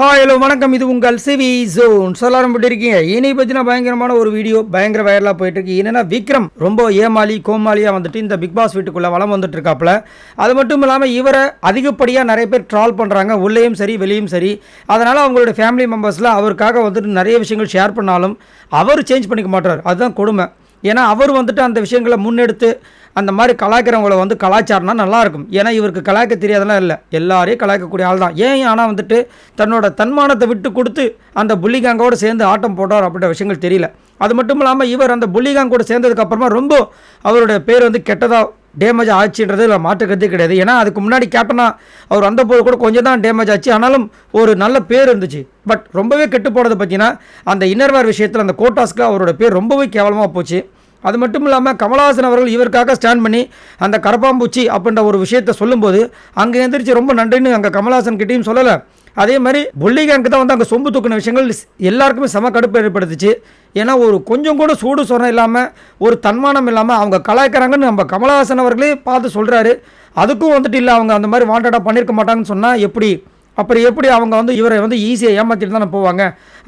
Hi hello வணக்கம். இது உங்கள் சிவி ஜோன். சொல்லாரம் இருக்கீங்க? இனி பற்றின பயங்கரமான ஒரு வீடியோ பயங்கர வைரலாக போயிட்டு இருக்கு. என்னன்னா விக்ரம் ரொம்ப ஏமாளி கோமாளியாக வந்துட்டு இந்த பிக் பாஸ் வீட்டுக்குள்ளே வளம் வந்துட்டு இருக்காப்புல. அது மட்டும் இல்லாமல் இவரை அதிகப்படியாக நிறைய பேர் ட்ரால் பண்ணுறாங்க உள்ளேயும் சரி வெளியும் சரி. அதனால் அவங்களோட ஃபேமிலி மெம்பர்ஸில் அவருக்காக வந்துட்டு நிறைய விஷயங்கள் ஷேர் பண்ணாலும் அவர் சேஞ்ச் பண்ணிக்க மாட்டார். அதுதான் கொடுமை. ஏன்னா அவர் வந்துட்டு அந்த விஷயங்களை முன்னெடுத்து அந்த மாதிரி கலாய்க்கிறவங்கள வந்து கலாச்சாரம்னா நல்லாயிருக்கும். ஏன்னா இவருக்கு கலாய்க்க தெரியாதெல்லாம் இல்லை. எல்லாரையும் கலாய்க்கக்கூடிய ஆள் தான். ஏன் ஆனால் வந்துட்டு தன்னோட தன்மானத்தை விட்டு கொடுத்து அந்த புள்ளிகாங்கோடு சேர்ந்து ஆட்டம் போட்டார் அப்படின்ற விஷயங்கள் தெரியல. அது மட்டும் இல்லாமல் இவர் அந்த புள்ளிகாங் கூட சேர்ந்ததுக்கப்புறமா ரொம்ப அவருடைய பேர் வந்து கெட்டதாக டேமேஜ் ஆச்சுன்றது இல்லை. மாற்றுக்கிறதே கிடையாது. ஏன்னா அதுக்கு முன்னாடி கேப்டனாக அவர் வந்தபோது கூட கொஞ்சம் தான் டேமேஜ் ஆச்சு. ஆனாலும் ஒரு நல்ல பேர் இருந்துச்சு. பட் ரொம்பவே கெட்டு போனது பார்த்தீங்கன்னா அந்த இன்னர்வேர் விஷயத்தில் அந்த கோட்டாஸ்க்கு அவரோட பேர் ரொம்பவே கேவலமாக போச்சு. அது மட்டும் இல்லாமல் கமலஹாசன் அவர்கள் இவருக்காக ஸ்டாண்ட் பண்ணி அந்த கரப்பாம்பூச்சி அப்படின்ற ஒரு விஷயத்த சொல்லும்போது அங்கே எந்திரிச்சு ரொம்ப நன்றின்னு அங்கே கமலஹாசன் கிட்டேயும் சொல்லலை. அதே மாதிரி பொல்லிகேங்க்கு தான் வந்து அங்கே சொம்பு தூக்கின விஷயங்கள் எல்லாருக்குமே செம கடுப்பு ஏற்படுத்துச்சு. ஏன்னா ஒரு கொஞ்சம் கூட சூடு சொரணம் இல்லாமல் ஒரு தன்மானம் இல்லாமல் அவங்க கலாய்க்கிறாங்கன்னு நம்ம கமலஹாசன் அவர்களே பார்த்து சொல்கிறாரு அதுக்கும் வந்துட்டு இல்லை அவங்க அந்த மாதிரி வாண்டடாக பண்ணியிருக்க மாட்டாங்கன்னு சொன்னால் எப்படி? அப்புறம் எப்படி அவங்க வந்து இவரை வந்து ஈஸியாக ஏமாற்றிட்டு தானே போவாங்க?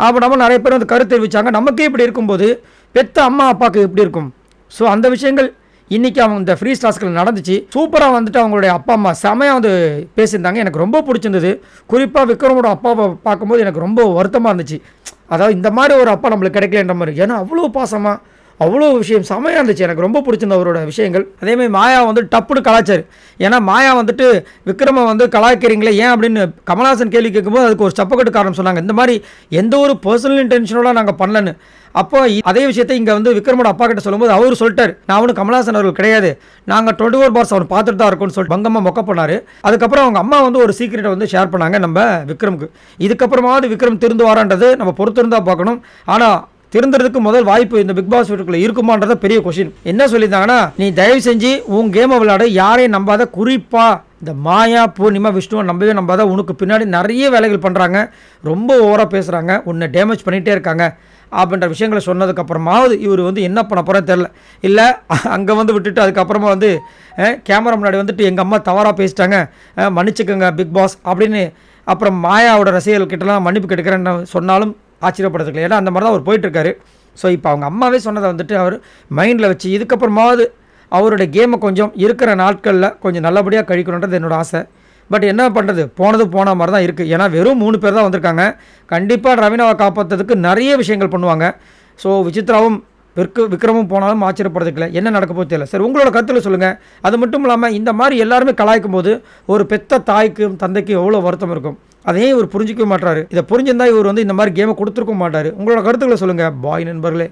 அப்போ நம்ம நிறைய பேர் வந்து கருத்து தெரிவித்தாங்க நமக்கே இப்படி இருக்கும்போது பெத்த அம்மா அப்பாவுக்கு எப்படி இருக்கும்? ஸோ அந்த விஷயங்கள் இன்றைக்கி அவங்க இந்த ஃப்ரீ ஸ்டாஸ்கில் நடந்துச்சு. சூப்பராக வந்துட்டு அவங்களுடைய அப்பா அம்மா செமையாக வந்து பேசியிருந்தாங்க. எனக்கு ரொம்ப பிடிச்சிருந்தது. குறிப்பாக விக்ரமோட அப்பாவை பார்க்கும்போது எனக்கு ரொம்ப வருத்தமாக இருந்துச்சு. அதாவது இந்த மாதிரி ஒரு அப்பா நம்மளுக்கு கிடைக்கலன்ற மாதிரி. ஏன்னா அவ்வளோ பாசமாக அவ்வளோ விஷயம். செமையாக இருந்துச்சு. எனக்கு ரொம்ப பிடிச்சிருந்த அவரோட விஷயங்கள். அதேமாதிரி மாயா வந்து டப்புனு கலாச்சார். ஏன்னா மாயா வந்துட்டு விக்ரம வந்து கலாய்க்கிறீங்களே ஏன் அப்படின்னு கமல்ஹாசன் கேள்வி கேட்கும்போது அதுக்கு ஒரு ஸ்டப்பக்கட்டு காரணம் சொன்னாங்க. இந்த மாதிரி எந்த ஒரு பர்சனல் இன்டென்ஷனோட நாங்கள் பண்ணலன்னு. அப்போ அதே விஷயத்தை இங்கே வந்து விக்ரமோட அப்பா கிட்ட சொல்லும்போது அவர் சொல்லிட்டார். நான் அவனு கமல்ஹாசன் அவர்கள் கிடையாது. நாங்கள் டுவெண்ட்டி ஃபோர் பார்ஸ் அவர் பார்த்துட்டு தான் இருக்கோம்னு சொல்லிட்டு பங்கம்மா மொக்க பண்ணார். அதுக்கப்புறம் அவங்க அம்மா வந்து ஒரு சீக்கிரட்டை வந்து ஷேர் பண்ணாங்க நம்ம விக்ரமுக்கு. இதுக்கப்புறமாவது விக்ரம் திருந்து வரான்றது நம்ம பொறுத்திருந்தா பார்க்கணும். ஆனால் திருந்துறதுக்கு முதல் வாய்ப்பு இந்த பிக் பாஸ் வீட்டுக்குள்ள இருக்குமான்றத பெரிய கொஷின் என்ன சொல்லியிருந்தாங்கன்னா நீ தயவு செஞ்சு உன் கேமை விளையாட யாரையும் நம்பாத குறிப்பா இந்த மாயா பூர்ணிமா விஷ்ணுவை நம்பவே நம்பாத உனக்கு பின்னாடி நிறைய வேலைகள் பண்ணுறாங்க ரொம்ப ஓவராக பேசுகிறாங்க உன்னை டேமேஜ் பண்ணிகிட்டே இருக்காங்க. அப்படின்ற விஷயங்களை சொன்னதுக்கப்புறமாவது இவர் வந்து என்ன பண்ண போகிறே தெரில இல்லை அங்கே வந்து விட்டுட்டு அதுக்கப்புறமா வந்து கேமரா முன்னாடி வந்துட்டு எங்கள் அம்மா தவறாக பேசிட்டாங்க. மன்னிச்சுக்கோங்க பிக் பாஸ் அப்படின்னு அப்புறம் மாயாவோட ரசிகர்கள்கிட்டலாம் மன்னிப்பு கேட்குறேன்னு சொன்னாலும் ஆச்சரியப்படுறதுக்கு ஏன்னா அந்த மாதிரி தான் அவர் போயிட்டுருக்காரு. ஸோ இப்போ அவங்க அம்மாவே சொன்னதை வந்துட்டு அவர் மைண்டில் வச்சு இதுக்கப்புறமாவது அவருடைய கேமை கொஞ்சம் இருக்கிற நாட்களில் கொஞ்சம் நல்லபடியாக கழிக்கணுன்றது என்னோட ஆசை. பட் என்ன பண்ணுறது போனது போன மாதிரி தான் இருக்குது ஏன்னா வெறும் மூணு பேர் தான் வந்திருக்காங்க. கண்டிப்பாக ரவீனாவை காப்பாற்றுறதுக்கு நிறைய விஷயங்கள் பண்ணுவாங்க. ஸோ விசித்ராவும் விற்கு விக்ரமும் போனாலும் ஆச்சரியப்படுறதுக்கு இல்லை. என்ன நடக்க போது தெரியல. சரி உங்களோட கருத்தில் சொல்லுங்கள் அது மட்டும் இல்லாமல் இந்த மாதிரி எல்லாருமே கலாய்க்கும் போது ஒரு பெத்த தாய்க்கும் தந்தைக்கும் எவ்வளோ வருத்தம் இருக்கும்? அதையும் இவர் புரிஞ்சிக்க மாட்டாரு இதை புரிஞ்சிருந்தா இவர் வந்து இந்த மாதிரி கேமை கொடுத்துருக்க மாட்டார். உங்களோட கருத்துக்களை சொல்லுங்கள் பாய் நண்பர்களே.